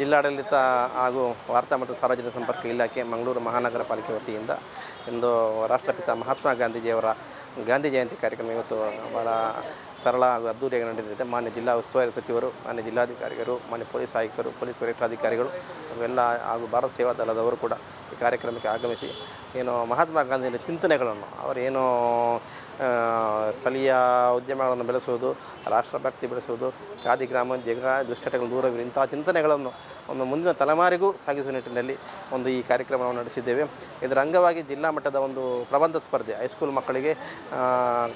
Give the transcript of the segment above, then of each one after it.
ಜಿಲ್ಲಾಡಳಿತ ಹಾಗೂ ವಾರ್ತಾ ಮತ್ತು ಸಾರ್ವಜನಿಕ ಸಂಪರ್ಕ ಇಲಾಖೆ ಮಂಗಳೂರು ಮಹಾನಗರ ಪಾಲಿಕೆ ವತಿಯಿಂದ ಇಂದು ರಾಷ್ಟ್ರಪಿತ ಮಹಾತ್ಮ ಗಾಂಧೀಜಿಯವರ ಗಾಂಧಿ ಜಯಂತಿ ಕಾರ್ಯಕ್ರಮ ಇವತ್ತು ಭಾಳ ಸರಳ ಹಾಗೂ ಅದ್ದೂರಿಯಾಗಿ ನಡೆದಿದೆ. ಮಾನ್ಯ ಜಿಲ್ಲಾ ಉಸ್ತುವಾರಿ ಸಚಿವರು, ಮಾನ್ಯ ಜಿಲ್ಲಾಧಿಕಾರಿಗಳು, ಮಾನ್ಯ ಪೊಲೀಸ್ ಆಯುಕ್ತರು, ಪೊಲೀಸ್ ವರಿಷ್ಠಾಧಿಕಾರಿಗಳು ಅವೆಲ್ಲ ಹಾಗೂ ಭಾರತ ಸೇವಾ ದಳದವರು ಕೂಡ ಈ ಕಾರ್ಯಕ್ರಮಕ್ಕೆ ಆಗಮಿಸಿ ಏನು ಮಹಾತ್ಮ ಗಾಂಧಿಯ ಚಿಂತನೆಗಳನ್ನು, ಅವರೇನು ಸ್ಥಳೀಯ ಉದ್ಯಮಗಳನ್ನು ಬೆಳೆಸುವುದು ರಾಷ್ಟ್ರಭಕ್ತಿ ಬೆಳೆಸುವುದು, ಖಾದಿ ಗ್ರಾಮ, ಜಗ, ದುಶ್ಚಟಗಳು ದೂರವಿರು ಇಂತಹ ಚಿಂತನೆಗಳನ್ನು ಒಂದು ಮುಂದಿನ ತಲೆಮಾರಿಗೂ ಸಾಗಿಸುವ ನಿಟ್ಟಿನಲ್ಲಿ ಒಂದು ಈ ಕಾರ್ಯಕ್ರಮವನ್ನು ನಡೆಸಿದ್ದೇವೆ. ಇದರ ಅಂಗವಾಗಿ ಜಿಲ್ಲಾ ಮಟ್ಟದ ಒಂದು ಪ್ರಬಂಧ ಸ್ಪರ್ಧೆ ಹೈಸ್ಕೂಲ್ ಮಕ್ಕಳಿಗೆ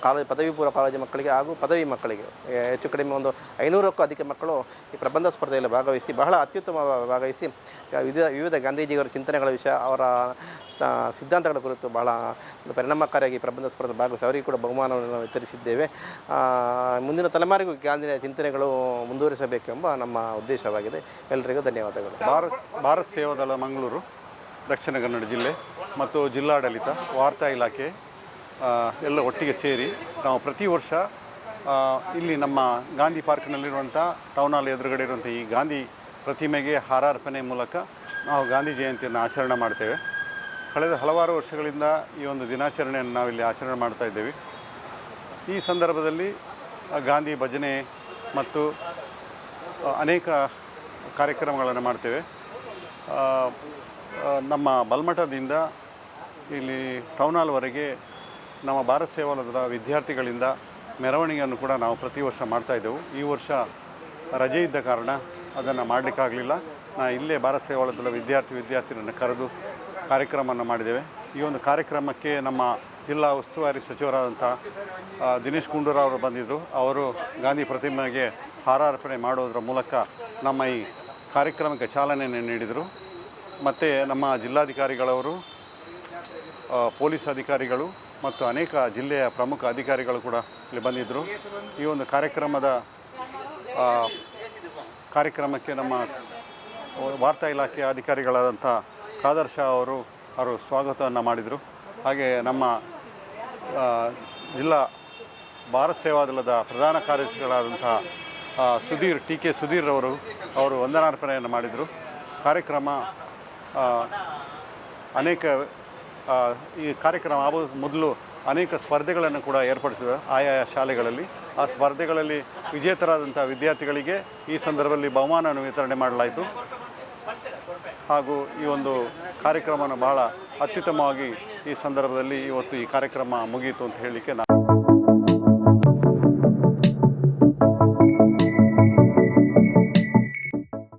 ಕಾಲೇಜ್, ಪದವಿ ಪೂರ್ವ ಕಾಲೇಜು ಮಕ್ಕಳಿಗೆ ಹಾಗೂ ಪದವಿ ಮಕ್ಕಳಿಗೆ ಹೆಚ್ಚು ಕಡಿಮೆ ಒಂದು ಐನೂರಕ್ಕೂ ಅಧಿಕ ಮಕ್ಕಳು ಈ ಪ್ರಬಂಧ ಸ್ಪರ್ಧೆಯಲ್ಲಿ ಭಾಗವಹಿಸಿ, ಬಹಳ ಅತ್ಯುತ್ತಮ ಭಾಗವಹಿಸಿ ವಿವಿಧ ವಿವಿಧ ಗಾಂಧೀಜಿಯವರ ಚಿಂತನೆಗಳ ವಿಷಯ, ಅವರ ಸಿದ್ಧಾಂತಗಳ ಕುರಿತು ಬಹಳ ಪರಿಣಾಮಕಾರಿಯಾಗಿ ಪ್ರಬಂಧ ಸ್ಪರ್ಧೆ ಭಾಗವಹಿಸಿ, ಅವರಿಗೆ ಕೂಡ ಬಹುಮಾನವನ್ನು ವಿತರಿಸಿದ್ದೇವೆ. ಆ, ಮುಂದಿನ ತಲೆಮಾರಿಗೂ ಗಾಂಧಿಯ ಚಿಂತನೆಗಳು ಮುಂದುವರಿಸಬೇಕೆಂಬ ನಮ್ಮ ಉದ್ದೇಶವಾಗಿದೆ. ಎಲ್ಲರಿಗೂ ಧನ್ಯವಾದಗಳು. ಭಾರತ್ ಭಾರತ್ ಸೇವಾದಳ ಮಂಗಳೂರು ದಕ್ಷಿಣ ಕನ್ನಡ ಜಿಲ್ಲೆ ಮತ್ತು ಜಿಲ್ಲಾಡಳಿತ ವಾರ್ತಾ ಇಲಾಖೆ ಎಲ್ಲ ಒಟ್ಟಿಗೆ ಸೇರಿ ನಾವು ಪ್ರತಿ ವರ್ಷ ಇಲ್ಲಿ ನಮ್ಮ ಗಾಂಧಿ ಪಾರ್ಕ್ನಲ್ಲಿರುವಂಥ ಟೌನ್ ಹಾಲ್ ಎದುರುಗಡೆ ಇರುವಂಥ ಈ ಗಾಂಧಿ ಪ್ರತಿಮೆಗೆ ಹಾರಾರ್ಪಣೆ ಮೂಲಕ ನಾವು ಗಾಂಧಿ ಜಯಂತಿಯನ್ನು ಆಚರಣೆ ಮಾಡ್ತೇವೆ. ಕಳೆದ ಹಲವಾರು ವರ್ಷಗಳಿಂದ ಈ ಒಂದು ದಿನಾಚರಣೆಯನ್ನು ನಾವಿಲ್ಲಿ ಆಚರಣೆ ಮಾಡ್ತಾ ಇದ್ದೇವೆ. ಈ ಸಂದರ್ಭದಲ್ಲಿ ಗಾಂಧಿ ಭಜನೆ ಮತ್ತು ಅನೇಕ ಕಾರ್ಯಕ್ರಮಗಳನ್ನು ಮಾಡ್ತೇವೆ. ನಮ್ಮ ಬಲ್ಮಠದಿಂದ ಇಲ್ಲಿ ಟೌನ್ ಹಾಲ್ವರೆಗೆ ನಮ್ಮ ಭಾರತ್ ಸೇವಾಲಯದ ವಿದ್ಯಾರ್ಥಿಗಳಿಂದ ಮೆರವಣಿಗೆಯನ್ನು ಕೂಡ ನಾವು ಪ್ರತಿ ವರ್ಷ ಮಾಡ್ತಾ ಇದ್ದೆವು. ಈ ವರ್ಷ ರಜೆ ಇದ್ದ ಕಾರಣ ಅದನ್ನು ಮಾಡಲಿಕ್ಕಾಗಲಿಲ್ಲ. ನಾ ಇಲ್ಲೇ ಭಾರತ್ ಸೇವಾಲಯದ ವಿದ್ಯಾರ್ಥಿ ವಿದ್ಯಾರ್ಥಿಗಳನ್ನು ಕರೆದು ಕಾರ್ಯಕ್ರಮವನ್ನು ಮಾಡಿದ್ದೇವೆ. ಈ ಒಂದು ಕಾರ್ಯಕ್ರಮಕ್ಕೆ ನಮ್ಮ ಜಿಲ್ಲಾ ಉಸ್ತುವಾರಿ ಸಚಿವರಾದಂಥ ದಿನೇಶ್ ಗುಂಡೂರಾವ್ ಅವರು ಬಂದಿದ್ದರು. ಅವರು ಗಾಂಧಿ ಪ್ರತಿಮೆಗೆ ಹಾರಾರ್ಪಣೆ ಮಾಡೋದರ ಮೂಲಕ ನಮ್ಮ ಈ ಕಾರ್ಯಕ್ರಮಕ್ಕೆ ಚಾಲನೆಯನ್ನು ನೀಡಿದರು. ಮತ್ತು ನಮ್ಮ ಜಿಲ್ಲಾಧಿಕಾರಿಗಳವರು ಪೊಲೀಸ್ ಅಧಿಕಾರಿಗಳು ಮತ್ತು ಅನೇಕ ಜಿಲ್ಲೆಯ ಪ್ರಮುಖ ಅಧಿಕಾರಿಗಳು ಕೂಡ ಇಲ್ಲಿ ಬಂದಿದ್ದರು. ಈ ಒಂದು ಕಾರ್ಯಕ್ರಮದ ಕಾರ್ಯಕ್ರಮಕ್ಕೆ ನಮ್ಮ ವಾರ್ತಾ ಇಲಾಖೆಯ ಅಧಿಕಾರಿಗಳಾದಂಥ ಖಾದರ್ ಶಾ ಅವರು ಅವರು ಸ್ವಾಗತವನ್ನು ಮಾಡಿದರು. ಹಾಗೆ ನಮ್ಮ ಜಿಲ್ಲಾ ಭಾರತ್ ಸೇವಾದಳದ ಪ್ರಧಾನ ಕಾರ್ಯದರ್ಶಿಗಳಾದಂಥ ಸುಧೀರ್, ಟಿ ಕೆ ಸುಧೀರ್ ಅವರು ಅವರು ವಂದನಾರ್ಪಣೆಯನ್ನು ಮಾಡಿದರು. ಕಾರ್ಯಕ್ರಮ ಅನೇಕ ಈ ಕಾರ್ಯಕ್ರಮ ಆಗೋ ಮೊದಲು ಅನೇಕ ಸ್ಪರ್ಧೆಗಳನ್ನು ಕೂಡ ಏರ್ಪಡಿಸಿದ ಆಯಾ ಶಾಲೆಗಳಲ್ಲಿ. ಆ ಸ್ಪರ್ಧೆಗಳಲ್ಲಿ ವಿಜೇತರಾದಂಥ ವಿದ್ಯಾರ್ಥಿಗಳಿಗೆ ಈ ಸಂದರ್ಭದಲ್ಲಿ ಬಹುಮಾನವನ್ನು ವಿತರಣೆ ಮಾಡಲಾಯಿತು. ಹಾಗೂ ಈ ಒಂದು ಕಾರ್ಯಕ್ರಮನ ಬಹಳ ಅತ್ಯುತ್ತಮವಾಗಿ ಈ ಸಂದರ್ಭದಲ್ಲಿ ಇವತ್ತು ಈ ಕಾರ್ಯಕ್ರಮ ಮುಗಿಯಿತು ಅಂತ ಹೇಳಲಿಕ್ಕೆ ನಾನು